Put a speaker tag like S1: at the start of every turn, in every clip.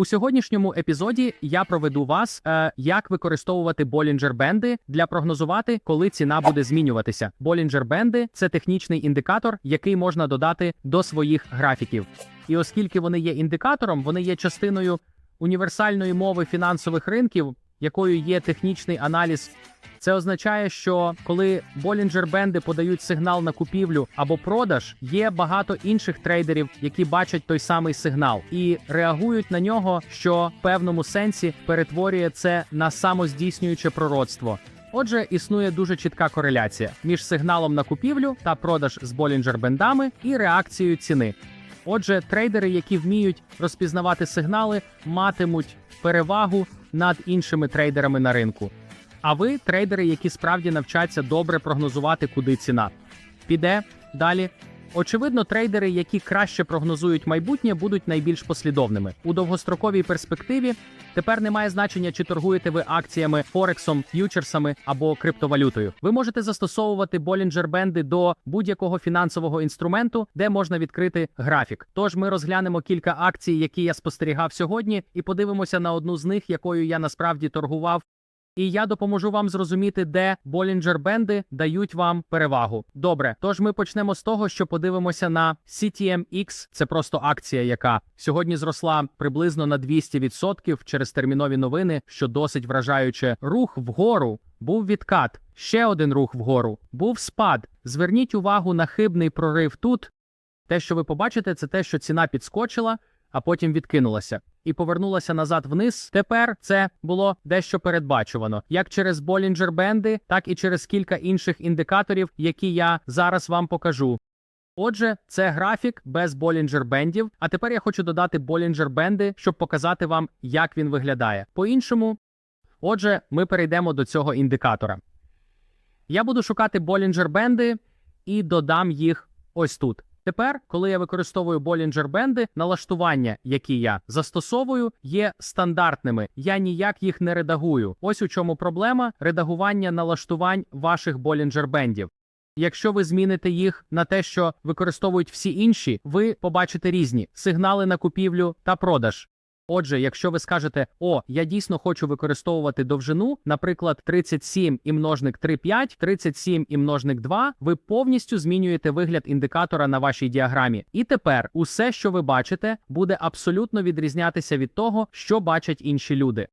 S1: У сьогоднішньому епізоді я проведу вас, е, як використовувати Bollinger Бенди для прогнозувати, коли ціна буде змінюватися. Bollinger Бенди це технічний індикатор, який можна додати до своїх графіків. І оскільки вони є індикатором, вони є частиною універсальної мови фінансових ринків, якою є технічний аналіз. Це означає, що коли Bollinger Бенди подають сигнал на купівлю або продаж, є багато інших трейдерів, які бачать той самий сигнал і реагують на нього, що в певному сенсі перетворює це на самоздійснююче пророцтво. Отже, існує дуже чітка кореляція між сигналом на купівлю та продаж з Bollinger Бендами і реакцією ціни. Отже, трейдери, які вміють розпізнавати сигнали, матимуть перевагу над іншими трейдерами на ринку. А ви трейдери, які справді навчаться добре прогнозувати, куди ціна піде далі. Очевидно, трейдери, які краще прогнозують майбутнє, будуть найбільш послідовними у довгостроковій перспективі. Тепер немає значення, чи торгуєте ви акціями, форексом, ф'ючерсами або криптовалютою. Ви можете застосовувати Bollinger Бенди до будь-якого фінансового інструменту, де можна відкрити графік. Тож ми розглянемо кілька акцій, які я спостерігав сьогодні, і подивимося на одну з них, якою я насправді торгував. І я допоможу вам зрозуміти, де Bollinger Бенди дають вам перевагу. Добре, тож ми почнемо з того, що подивимося на CTMX. Це просто акція, яка сьогодні зросла приблизно на 200% через термінові новини, що досить вражаюче. Рух вгору був відкат. Ще один рух вгору був спад. Зверніть увагу на хибний прорив тут. Те, що ви побачите, це те, що ціна підскочила, а потім відкинулася і повернулася назад вниз. Тепер це було дещо передбачувано, як через Bollinger Бенди, так і через кілька інших індикаторів, які я зараз вам покажу. Отже, це графік без Bollinger Бендів. А тепер я хочу додати Bollinger Бенди, щоб показати вам, як він виглядає. По-іншому, отже, ми перейдемо до цього індикатора. Я буду шукати Bollinger Бенди і додам їх ось тут. Тепер, коли я використовую Bollinger Бенди, налаштування, які я застосовую, є стандартними. Я ніяк їх не редагую. Ось у чому проблема редагування налаштувань ваших Bollinger Бендів. Якщо ви зміните їх на те, що використовують всі інші, ви побачите різні сигнали на купівлю та продаж. Отже, якщо ви скажете, о, я дійсно хочу використовувати довжину, наприклад, 37 і множник 3,5, 37 і множник 2, ви повністю змінюєте вигляд індикатора на вашій діаграмі. І тепер усе, що ви бачите, буде абсолютно відрізнятися від того, що бачать інші люди.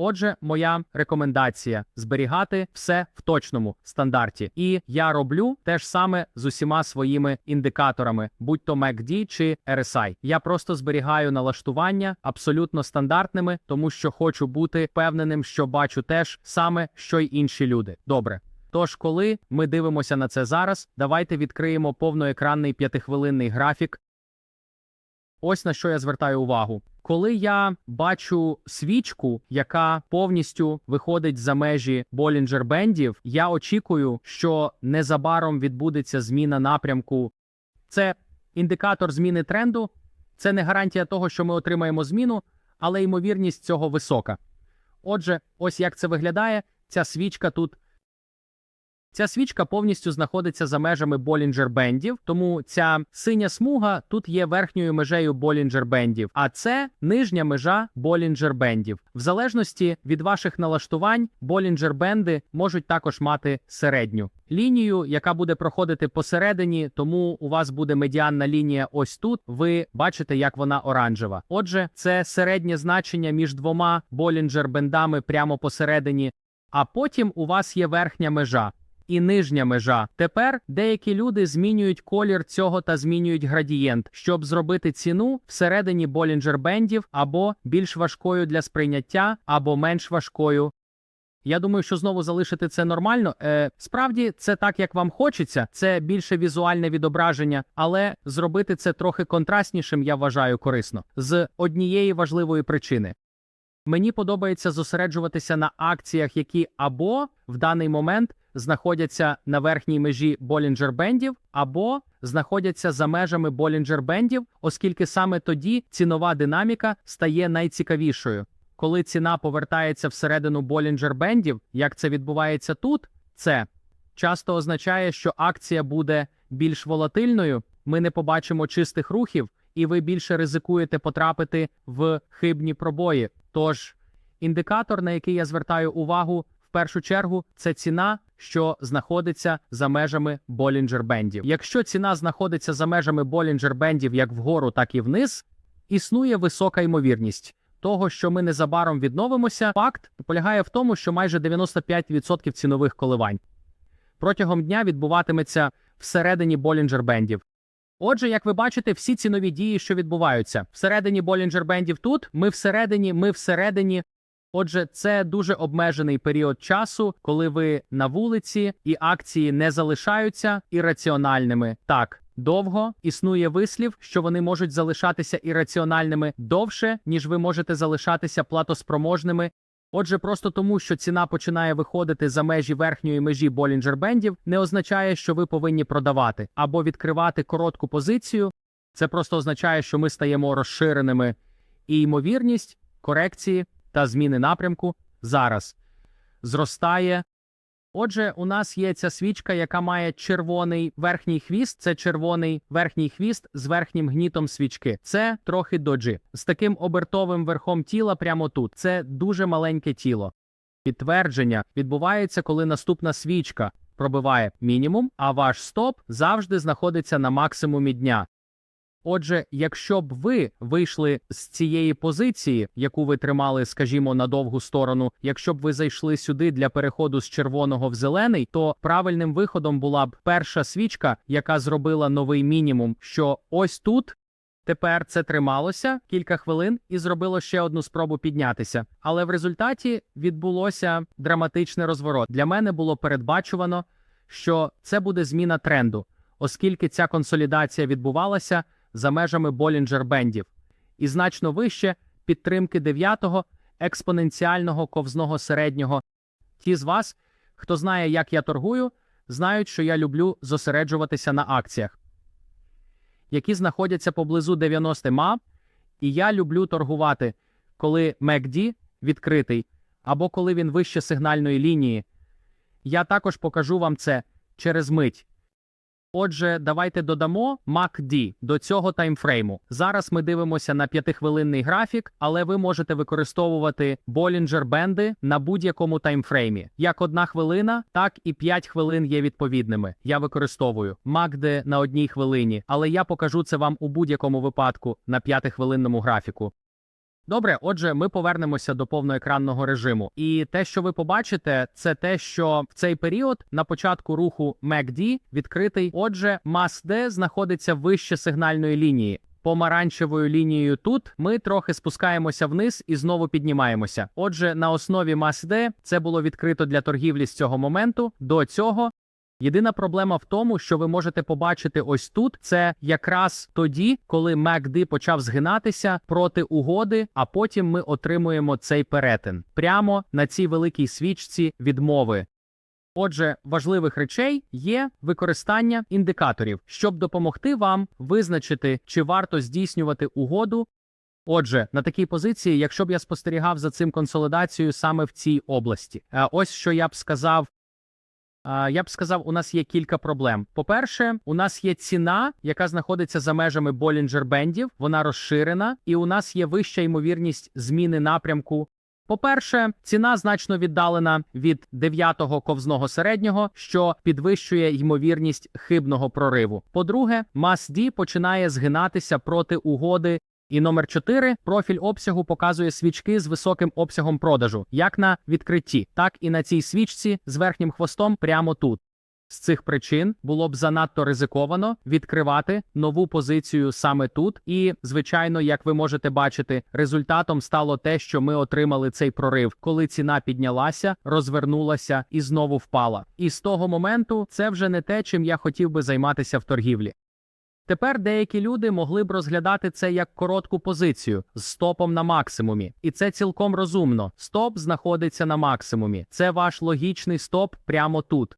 S1: Отже, моя рекомендація зберігати все в точному стандарті. І я роблю те ж саме з усіма своїми індикаторами, будь то MACD чи RSI. Я просто зберігаю налаштування абсолютно стандартними, тому що хочу бути впевненим, що бачу теж саме, що й інші люди. Добре. Тож, коли ми дивимося на це зараз, давайте відкриємо повноекранний п'ятихвилинний графік. Ось на що я звертаю увагу. Коли я бачу свічку, яка повністю виходить за межі Bollinger Бендів, я очікую, що незабаром відбудеться зміна напрямку. Це індикатор зміни тренду, це не гарантія того, що ми отримаємо зміну, але ймовірність цього висока. Отже, ось як це виглядає. Ця свічка тут Ця свічка повністю знаходиться за межами Bollinger Бендів, тому ця синя смуга тут є верхньою межею Bollinger Бендів, а це нижня межа Bollinger Бендів. В залежності від ваших налаштувань, Bollinger Бенди можуть також мати середню лінію, яка буде проходити посередині, тому у вас буде медіанна лінія ось тут. Ви бачите, як вона оранжева. Отже, це середнє значення між двома Bollinger Бендами прямо посередині. А потім у вас є верхня межа і нижня межа. Тепер деякі люди змінюють колір цього та змінюють градієнт, щоб зробити ціну всередині Bollinger бендів або більш важкою для сприйняття, або менш важкою. Я думаю, що знову залишити це нормально. Е, Справді, це так, як вам хочеться, це більше візуальне відображення, але зробити це трохи контрастнішим, я вважаю корисно з однієї важливої причини. Мені подобається зосереджуватися на акціях, які або в даний момент знаходяться на верхній межі Bollinger бендів або знаходяться за межами Bollinger бендів, оскільки саме тоді цінова динаміка стає найцікавішою. Коли ціна повертається всередину Bollinger бендів, як це відбувається тут, це часто означає, що акція буде більш волатильною, ми не побачимо чистих рухів, і ви більше ризикуєте потрапити в хибні пробої. Тож індикатор, на який я звертаю увагу, в першу чергу, це ціна, що знаходиться за межами Bollinger Бендів. Якщо ціна знаходиться за межами Bollinger Бендів як вгору, так і вниз, існує висока ймовірність. Того, що ми незабаром відновимося, факт полягає в тому, що майже 95% цінових коливань протягом дня відбуватиметься всередині Bollinger Бендів. Отже, як ви бачите, всі цінові дії, що відбуваються всередині Bollinger Бендів тут, ми всередині, ми всередині. Отже, це дуже обмежений період часу, коли ви на вулиці і акції не залишаються ірраціональними. Так, довго існує вислів, що вони можуть залишатися ірраціональними довше, ніж ви можете залишатися платоспроможними. Отже, просто тому, що ціна починає виходити за межі верхньої межі Болінджер-бендів, не означає, що ви повинні продавати або відкривати коротку позицію. Це просто означає, що ми стаємо розширеними, і ймовірність корекції та зміни напрямку зараз зростає. Отже, у нас є ця свічка, яка має червоний верхній хвіст. Це червоний верхній хвіст з верхнім гнітом свічки. Це трохи доджі. З таким обертовим верхом тіла прямо тут. Це дуже маленьке тіло. Підтвердження відбувається, коли наступна свічка пробиває мінімум, а ваш стоп завжди знаходиться на максимумі дня. Отже, якщо б ви вийшли з цієї позиції, яку ви тримали, скажімо, на довгу сторону, якщо б ви зайшли сюди для переходу з червоного в зелений, то правильним виходом була б перша свічка, яка зробила новий мінімум, що ось тут. Тепер це трималося кілька хвилин і зробило ще одну спробу піднятися. Але в результаті відбулося драматичний розворот. Для мене було передбачувано, що це буде зміна тренду, оскільки ця консолідація відбувалася за межами Bollinger Бендів і значно вище підтримки 9-го експоненціального ковзного середнього. Ті з вас, хто знає, як я торгую, знають, що я люблю зосереджуватися на акціях, які знаходяться поблизу 90 ма, і я люблю торгувати, коли MACD відкритий або коли він вище сигнальної лінії. Я також покажу вам це через мить. Отже, давайте додамо MACD до цього таймфрейму. Зараз ми дивимося на п'ятихвилинний графік, але ви можете використовувати Bollinger бенди на будь-якому таймфреймі. Як одна хвилина, так і 5 хвилин є відповідними. Я використовую MACD на одній хвилині, але я покажу це вам у будь-якому випадку на п'ятихвилинному графіку. Добре, отже, ми повернемося до повноекранного режиму. І те, що ви побачите, це те, що в цей період на початку руху MACD відкритий. Отже, MASD знаходиться вище сигнальної лінії. Помаранчевою лінією тут ми трохи спускаємося вниз і знову піднімаємося. Отже, на основі MASD це було відкрито для торгівлі з цього моменту до цього. Єдина проблема в тому, що ви можете побачити ось тут, це якраз тоді, коли MACD почав згинатися проти угоди, а потім ми отримуємо цей перетин прямо на цій великій свічці відмови. Отже, важливих речей є використання індикаторів, щоб допомогти вам визначити, чи варто здійснювати угоду. Отже, на такій позиції, якщо б я спостерігав за цим консолідацією саме в цій області, Е, ось що я б сказав. Я б сказав, у нас є кілька проблем. По-перше, у нас є ціна, яка знаходиться за межами Bollinger бендів, вона розширена, і у нас є вища ймовірність зміни напрямку. По-перше, ціна значно віддалена від 9-го ковзного середнього, що підвищує ймовірність хибного прориву. По-друге, MASD починає згинатися проти угоди. І номер 4 профіль обсягу показує свічки з високим обсягом продажу, як на відкритті, так і на цій свічці з верхнім хвостом прямо тут. З цих причин було б занадто ризиковано відкривати нову позицію саме тут. І, звичайно, як ви можете бачити, результатом стало те, що ми отримали цей прорив, коли ціна піднялася, розвернулася і знову впала. І з того моменту це вже не те, чим я хотів би займатися в торгівлі. Тепер деякі люди могли б розглядати це як коротку позицію з стопом на максимумі, і це цілком розумно. Стоп знаходиться на максимумі. Це ваш логічний стоп прямо тут.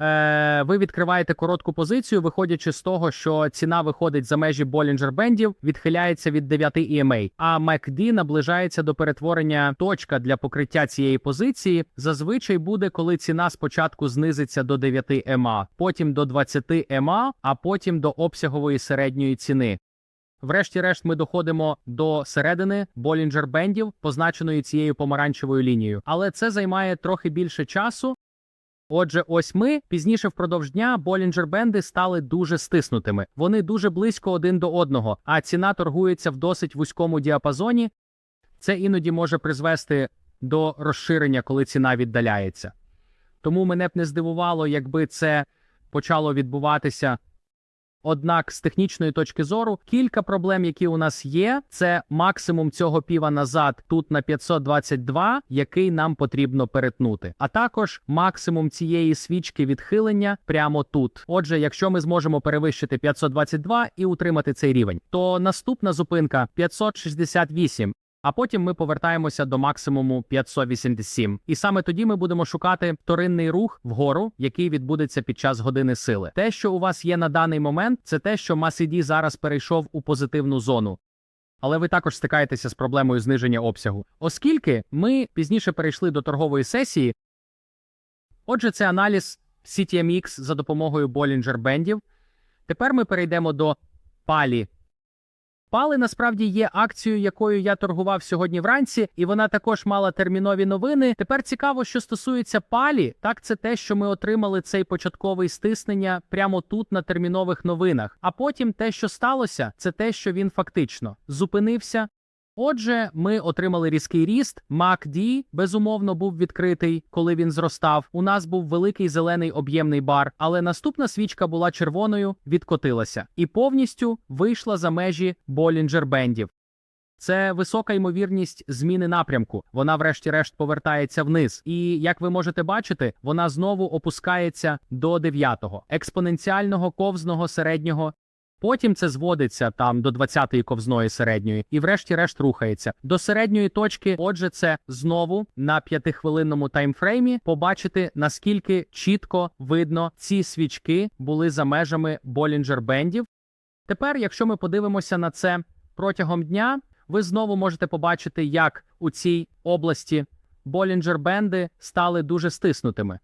S1: Е, ви відкриваєте коротку позицію, виходячи з того, що ціна виходить за межі Bollinger бендів, відхиляється від 9 EMA, а MACD наближається до перетворення точка для покриття цієї позиції. Зазвичай буде, коли ціна спочатку знизиться до 9 EMA, потім до 20 EMA, а потім до обсягової середньої ціни. Врешті-решт, ми доходимо до середини Болінджер бендів, позначеної цією помаранчевою лінією. Але це займає трохи більше часу. Отже, ось ми пізніше впродовж дня Болінджер бенди стали дуже стиснутими. Вони дуже близько один до одного, а ціна торгується в досить вузькому діапазоні. Це іноді може призвести до розширення, коли ціна віддаляється. Тому мене б не здивувало, якби це почало відбуватися. Однак, з технічної точки зору, кілька проблем, які у нас є, це максимум цього піва назад, тут на 522, який нам потрібно перетнути, а також максимум цієї свічки відхилення прямо тут. Отже, якщо ми зможемо перевищити 522 і утримати цей рівень, то наступна зупинка 568. А потім ми повертаємося до максимуму 587. І саме тоді ми будемо шукати вторинний рух вгору, який відбудеться під час години сили. Те, що у вас є на даний момент, це те, що MACD зараз перейшов у позитивну зону. Але ви також стикаєтеся з проблемою зниження обсягу, оскільки ми пізніше перейшли до торгової сесії. Отже, це аналіз CTMX за допомогою Bollinger бендів. Тепер ми перейдемо до палі. Пали насправді є акцією, якою я торгував сьогодні вранці, і вона також мала термінові новини. Тепер цікаво, що стосується палі, так це те, що ми отримали цей початковий стиснення прямо тут на термінових новинах. А потім те, що сталося, це те, що він фактично зупинився. Отже, ми отримали різкий ріст. MACD, безумовно, був відкритий, коли він зростав. У нас був великий зелений об'ємний бар, але наступна свічка була червоною, відкотилася і повністю вийшла за межі Болінджер бендів. Це висока ймовірність зміни напрямку. Вона, врешті-решт, повертається вниз. І як ви можете бачити, вона знову опускається до 9-го експоненціального ковзного середнього. Потім це зводиться там до 20-ї ковзної середньої, і врешті-решт рухається до середньої точки. Отже, це знову на п'ятихвилинному таймфреймі побачити наскільки чітко видно ці свічки були за межами Болінджер бендів. Тепер, якщо ми подивимося на це протягом дня, ви знову можете побачити, як у цій області Болінджер бенди стали дуже стиснутими,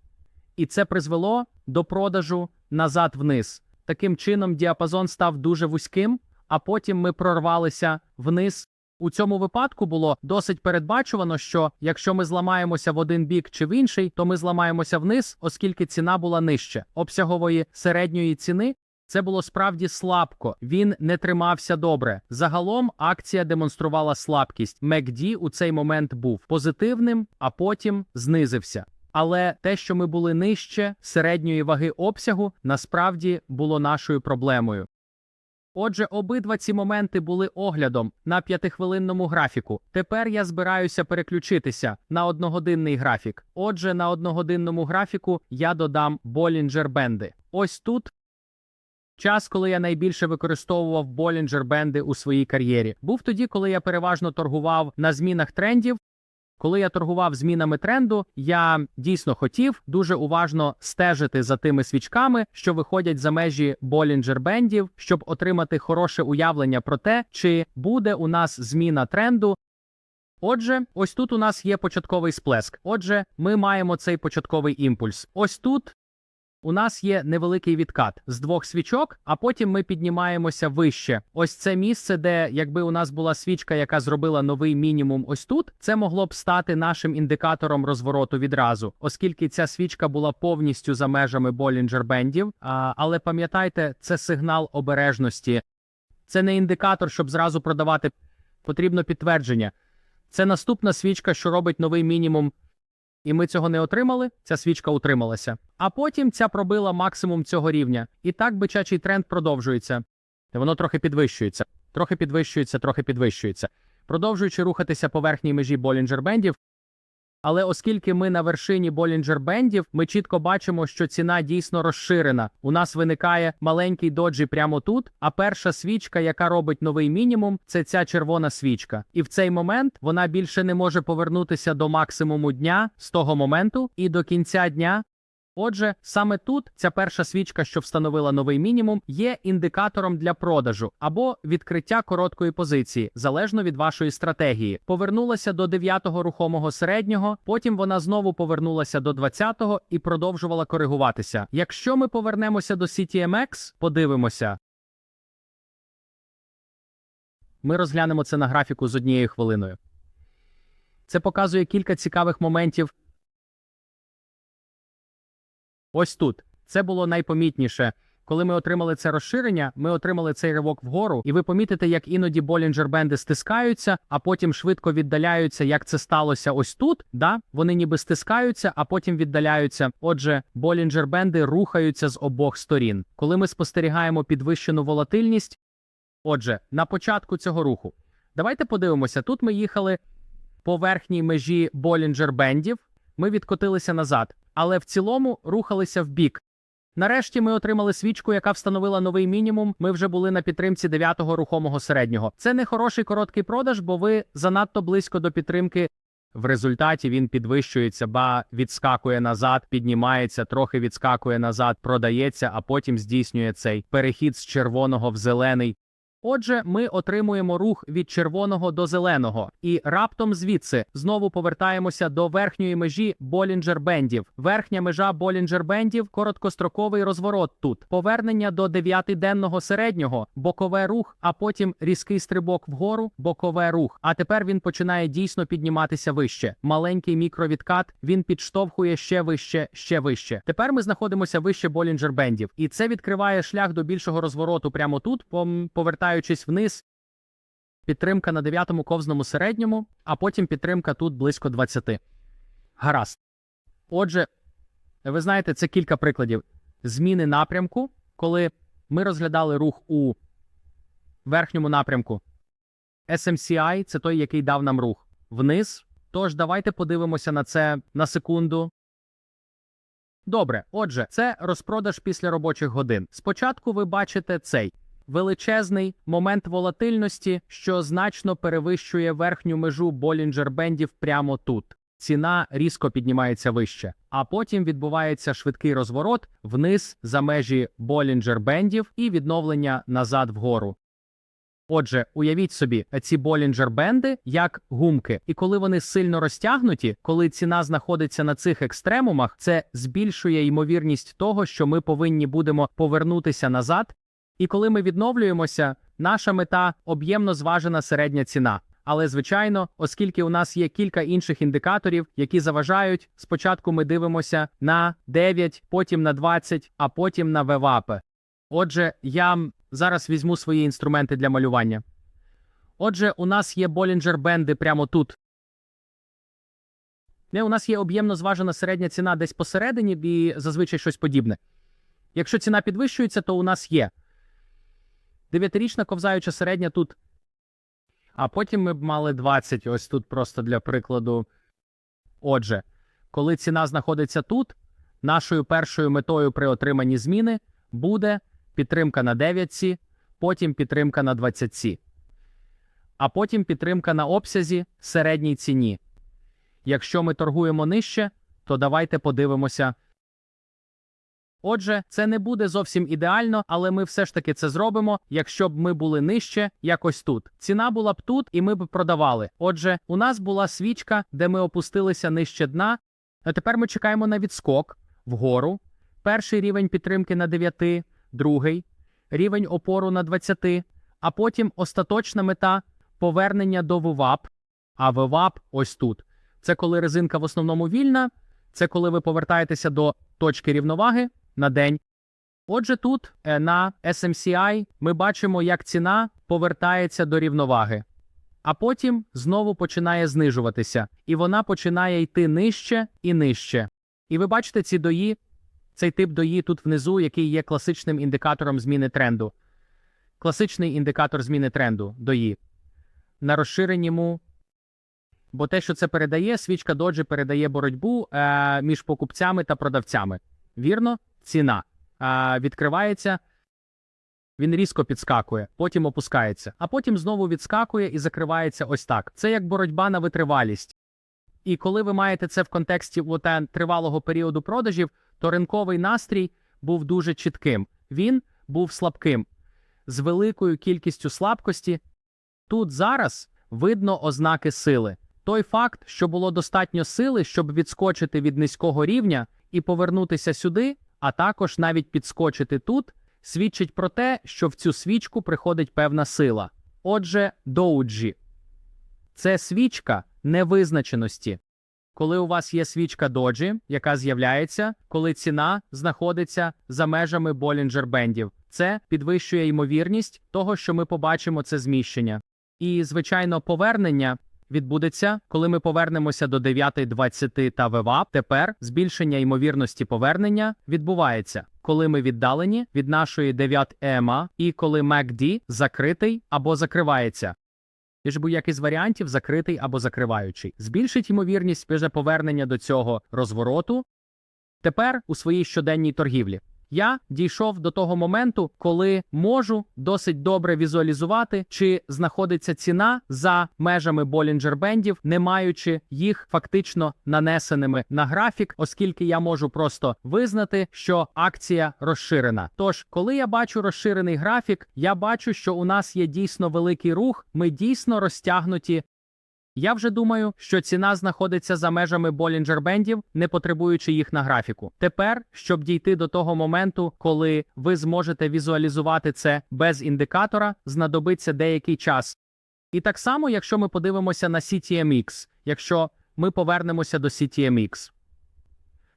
S1: і це призвело до продажу назад вниз. Таким чином, діапазон став дуже вузьким, а потім ми прорвалися вниз. У цьому випадку було досить передбачувано, що якщо ми зламаємося в один бік чи в інший, то ми зламаємося вниз, оскільки ціна була нижче обсягової середньої ціни. Це було справді слабко. Він не тримався добре. Загалом акція демонструвала слабкість. MACD у цей момент був позитивним, а потім знизився. Але те, що ми були нижче середньої ваги обсягу, насправді було нашою проблемою. Отже, обидва ці моменти були оглядом на п'ятихвилинному графіку. Тепер я збираюся переключитися на одногодинний графік. Отже, на одногодинному графіку я додам Болінджер бенди. Ось тут. Час, коли я найбільше використовував Болінджер бенди у своїй кар'єрі, був тоді, коли я переважно торгував на змінах трендів. Коли я торгував змінами тренду, я дійсно хотів дуже уважно стежити за тими свічками, що виходять за межі Болінджер бендів, щоб отримати хороше уявлення про те, чи буде у нас зміна тренду. Отже, ось тут у нас є початковий сплеск. Отже, ми маємо цей початковий імпульс. Ось тут у нас є невеликий відкат з двох свічок, а потім ми піднімаємося вище. Ось це місце, де якби у нас була свічка, яка зробила новий мінімум ось тут, це могло б стати нашим індикатором розвороту відразу, оскільки ця свічка була повністю за межами Болінджер бендів. Але пам'ятайте, це сигнал обережності. Це не індикатор, щоб зразу продавати. Потрібно підтвердження. Це наступна свічка, що робить новий мінімум і ми цього не отримали, ця свічка утрималася. А потім ця пробила максимум цього рівня. І так бичачий тренд продовжується. Воно трохи підвищується, трохи підвищується, трохи підвищується. Продовжуючи рухатися по верхній межі Болінджер бендів. Але оскільки ми на вершині Болінджер бендів, ми чітко бачимо, що ціна дійсно розширена. У нас виникає маленький доджі прямо тут. А перша свічка, яка робить новий мінімум, це ця червона свічка. І в цей момент вона більше не може повернутися до максимуму дня з того моменту і до кінця дня. Отже, саме тут ця перша свічка, що встановила новий мінімум, є індикатором для продажу або відкриття короткої позиції, залежно від вашої стратегії. Повернулася до 9-го рухомого середнього, потім вона знову повернулася до 20-го і продовжувала коригуватися. Якщо ми повернемося до CTMX, подивимося, Ми розглянемо це на графіку з однією хвилиною. Це показує кілька цікавих моментів. Ось тут. Це було найпомітніше. Коли ми отримали це розширення, ми отримали цей ривок вгору, і ви помітите, як іноді Болінджер бенди стискаються, а потім швидко віддаляються. Як це сталося ось тут? Да? Вони ніби стискаються, а потім віддаляються. Отже, Болінджер бенди рухаються з обох сторін. Коли ми спостерігаємо підвищену волатильність. Отже, на початку цього руху, давайте подивимося. Тут ми їхали по верхній межі Болінджер бендів. Ми відкотилися назад, але в цілому рухалися в бік. Нарешті ми отримали свічку, яка встановила новий мінімум. Ми вже були на підтримці 9-го рухомого середнього. Це не хороший короткий продаж, бо ви занадто близько до підтримки. В результаті він підвищується, ба відскакує назад, піднімається, трохи відскакує назад, продається, а потім здійснює цей перехід з червоного в зелений. Отже, ми отримуємо рух від червоного до зеленого, і раптом звідси знову повертаємося до верхньої межі Болінджер бендів. Верхня межа Болінджер бендів короткостроковий розворот тут, повернення до дев'ятиденного середнього, бокове рух, а потім різкий стрибок вгору, бокове рух. А тепер він починає дійсно підніматися вище. Маленький мікровідкат він підштовхує ще вище, ще вище. Тепер ми знаходимося вище Болінджер бендів, і це відкриває шлях до більшого розвороту прямо тут, пом- повертаючись вниз. Підтримка на дев'ятому ковзному середньому, а потім підтримка тут близько 20. Гаразд. Отже, ви знаєте, це кілька прикладів зміни напрямку, коли ми розглядали рух у верхньому напрямку. SMCI – це той, який дав нам рух вниз. Тож давайте подивимося на це на секунду. Добре, отже, це розпродаж після робочих годин. Спочатку ви бачите цей величезний момент волатильності, що значно перевищує верхню межу Болінджер бендів прямо тут. Ціна різко піднімається вище, а потім відбувається швидкий розворот вниз за межі Болінджер бендів і відновлення назад вгору. Отже, уявіть собі, ці Болінджер бенди як гумки, і коли вони сильно розтягнуті, коли ціна знаходиться на цих екстремумах, це збільшує ймовірність того, що ми повинні будемо повернутися назад. І коли ми відновлюємося, наша мета об'ємно зважена середня ціна. Але звичайно, оскільки у нас є кілька інших індикаторів, які заважають, спочатку ми дивимося на 9, потім на 20, а потім на ВВАП. Отже, я зараз візьму свої інструменти для малювання. Отже, у нас є Болінджер бенди прямо тут. Не, у нас є об'ємно зважена середня ціна десь посередині і зазвичай щось подібне. Якщо ціна підвищується, то у нас є дев'ятирічна ковзаюча середня тут. А потім ми б мали 20, ось тут просто для прикладу. Отже, коли ціна знаходиться тут, нашою першою метою при отриманні зміни буде підтримка на 9 потім підтримка на 20 а потім підтримка на обсязі середній ціні. Якщо ми торгуємо нижче, то давайте подивимося. Отже, це не буде зовсім ідеально, але ми все ж таки це зробимо, якщо б ми були нижче, якось тут. Ціна була б тут, і ми б продавали. Отже, у нас була свічка, де ми опустилися нижче дна. А тепер ми чекаємо на відскок вгору. Перший рівень підтримки на 9, другий, рівень опору на 20, а потім остаточна мета повернення до ВВАП. А ВВАП ось тут. Це коли резинка в основному вільна, це коли ви повертаєтеся до точки рівноваги на день. Отже, тут е, на SMCI ми бачимо, як ціна повертається до рівноваги, а потім знову починає знижуватися, і вона починає йти нижче і нижче. І ви бачите ці дої, цей тип дої тут внизу, який є класичним індикатором зміни тренду. Класичний індикатор зміни тренду дої. На розширенньому Бо те, що це передає, свічка доджі передає боротьбу е, між покупцями та продавцями. Вірно, ціна е, відкривається, він різко підскакує, потім опускається, а потім знову відскакує і закривається ось так. Це як боротьба на витривалість. І коли ви маєте це в контексті оте, тривалого періоду продажів, то ринковий настрій був дуже чітким. Він був слабким, з великою кількістю слабкості. Тут зараз видно ознаки сили. Той факт, що було достатньо сили, щоб відскочити від низького рівня і повернутися сюди, а також навіть підскочити тут, свідчить про те, що в цю свічку приходить певна сила. Отже, доуджі це свічка невизначеності. Коли у вас є свічка доджі, яка з'являється, коли ціна знаходиться за межами Болінджер бендів, це підвищує ймовірність того, що ми побачимо це зміщення. І, звичайно, повернення відбудеться, коли ми повернемося до 9.20 та ВВАП. Тепер збільшення ймовірності повернення відбувається, коли ми віддалені від нашої 9 ЕМА і коли MACD закритий або закривається. І ж будь-який з варіантів закритий або закриваючий. Збільшить ймовірність вже повернення до цього розвороту. Тепер у своїй щоденній торгівлі. Я дійшов до того моменту, коли можу досить добре візуалізувати, чи знаходиться ціна за межами Болінджер бендів, не маючи їх фактично нанесеними на графік, оскільки я можу просто визнати, що акція розширена. Тож, коли я бачу розширений графік, я бачу, що у нас є дійсно великий рух, ми дійсно розтягнуті я вже думаю, що ціна знаходиться за межами Болінджер бендів, не потребуючи їх на графіку. Тепер, щоб дійти до того моменту, коли ви зможете візуалізувати це без індикатора, знадобиться деякий час. І так само, якщо ми подивимося на CTMX, якщо ми повернемося до CTMX.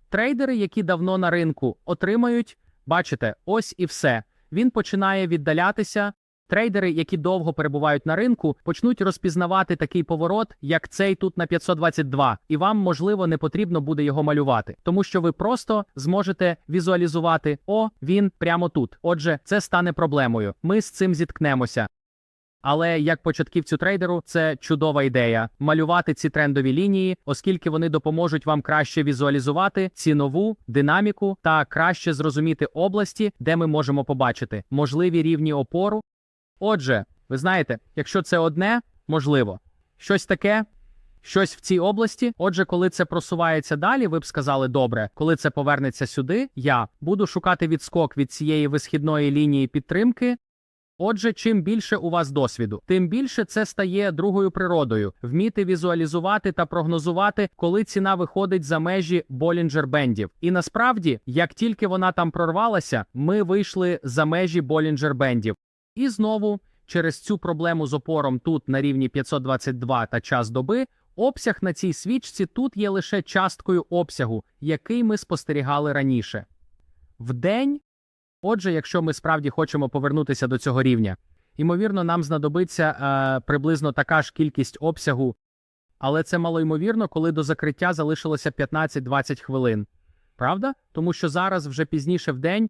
S1: Трейдери, які давно на ринку, отримають, бачите, ось і все. Він починає віддалятися. Трейдери, які довго перебувають на ринку, почнуть розпізнавати такий поворот, як цей тут на 522, і вам, можливо, не потрібно буде його малювати, тому що ви просто зможете візуалізувати: о, він прямо тут. Отже, це стане проблемою. Ми з цим зіткнемося. Але як початківцю трейдеру, це чудова ідея малювати ці трендові лінії, оскільки вони допоможуть вам краще візуалізувати цінову динаміку та краще зрозуміти області, де ми можемо побачити можливі рівні опору. Отже, ви знаєте, якщо це одне, можливо, щось таке, щось в цій області. Отже, коли це просувається далі, ви б сказали добре, коли це повернеться сюди, я буду шукати відскок від цієї висхідної лінії підтримки. Отже, чим більше у вас досвіду, тим більше це стає другою природою вміти візуалізувати та прогнозувати, коли ціна виходить за межі Болінджер бендів. І насправді, як тільки вона там прорвалася, ми вийшли за межі Болінджер бендів. І знову через цю проблему з опором тут на рівні 522 та час доби. Обсяг на цій свічці тут є лише часткою обсягу, який ми спостерігали раніше. В день Отже, якщо ми справді хочемо повернутися до цього рівня, ймовірно, нам знадобиться е, приблизно така ж кількість обсягу, але це малоймовірно, коли до закриття залишилося 15-20 хвилин. Правда? Тому що зараз вже пізніше в день.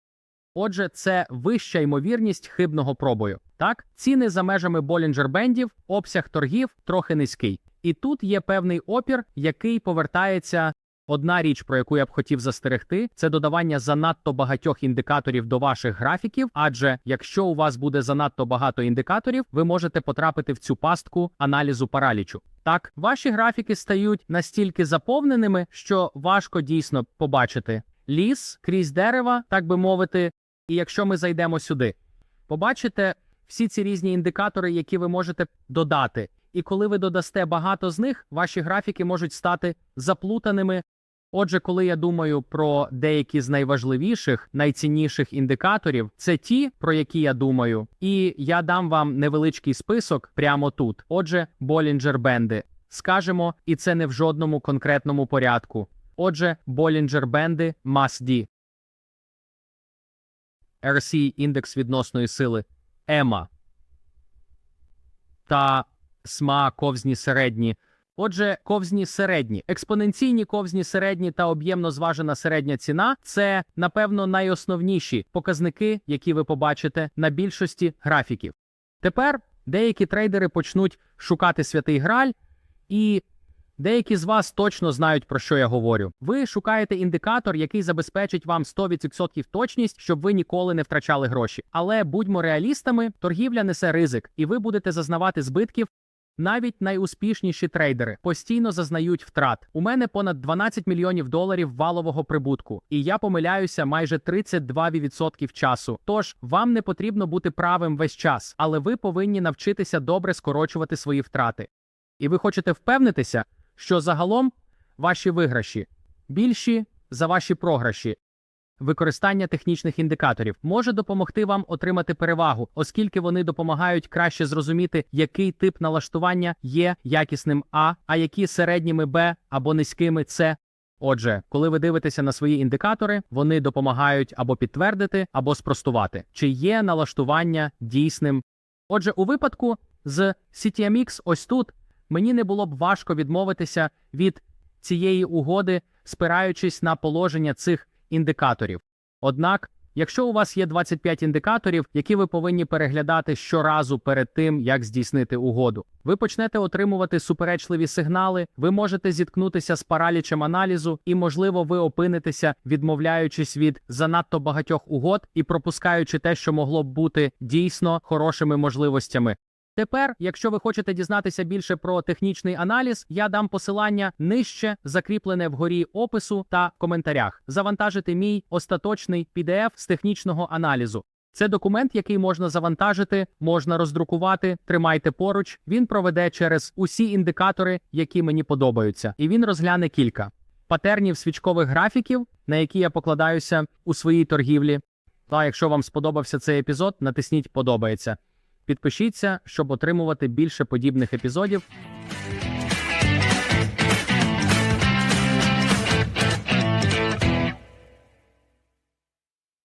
S1: Отже, це вища ймовірність хибного пробою. Так, ціни за межами Болінджер бендів, обсяг торгів трохи низький. І тут є певний опір, який повертається Одна річ, про яку я б хотів застерегти, це додавання занадто багатьох індикаторів до ваших графіків. Адже якщо у вас буде занадто багато індикаторів, ви можете потрапити в цю пастку аналізу паралічу. Так, ваші графіки стають настільки заповненими, що важко дійсно побачити ліс крізь дерева, так би мовити. І якщо ми зайдемо сюди, побачите всі ці різні індикатори, які ви можете додати. І коли ви додасте багато з них, ваші графіки можуть стати заплутаними. Отже, коли я думаю про деякі з найважливіших, найцінніших індикаторів, це ті, про які я думаю, і я дам вам невеличкий список прямо тут. Отже, Болінджер бенди. Скажемо, і це не в жодному конкретному порядку. Отже, Болінджер бенди MASD. RC – індекс відносної сили EMA та СМА ковзні середні. Отже, ковзні середні, експоненційні ковзні середні та об'ємно зважена середня ціна це, напевно, найосновніші показники, які ви побачите на більшості графіків. Тепер деякі трейдери почнуть шукати святий граль, і деякі з вас точно знають, про що я говорю. Ви шукаєте індикатор, який забезпечить вам 100% точність, щоб ви ніколи не втрачали гроші. Але будьмо реалістами, торгівля несе ризик, і ви будете зазнавати збитків. Навіть найуспішніші трейдери постійно зазнають втрат. У мене понад 12 мільйонів доларів валового прибутку, і я помиляюся майже 32% часу. Тож вам не потрібно бути правим весь час, але ви повинні навчитися добре скорочувати свої втрати. І ви хочете впевнитися, що загалом ваші виграші більші за ваші програші. Використання технічних індикаторів може допомогти вам отримати перевагу, оскільки вони допомагають краще зрозуміти, який тип налаштування є якісним А, а які середніми Б або низькими С. Отже, коли ви дивитеся на свої індикатори, вони допомагають або підтвердити, або спростувати, чи є налаштування дійсним. Отже, у випадку з CTMX ось тут мені не було б важко відмовитися від цієї угоди, спираючись на положення цих індикаторів. Однак, якщо у вас є 25 індикаторів, які ви повинні переглядати щоразу перед тим, як здійснити угоду, ви почнете отримувати суперечливі сигнали, ви можете зіткнутися з паралічем аналізу, і, можливо, ви опинитеся, відмовляючись від занадто багатьох угод і пропускаючи те, що могло б бути дійсно хорошими можливостями. Тепер, якщо ви хочете дізнатися більше про технічний аналіз, я дам посилання нижче, закріплене вгорі опису та коментарях. Завантажити мій остаточний PDF з технічного аналізу. Це документ, який можна завантажити, можна роздрукувати. Тримайте поруч. Він проведе через усі індикатори, які мені подобаються, і він розгляне кілька патернів свічкових графіків, на які я покладаюся у своїй торгівлі. Та якщо вам сподобався цей епізод, натисніть подобається. Підпишіться, щоб отримувати більше подібних епізодів.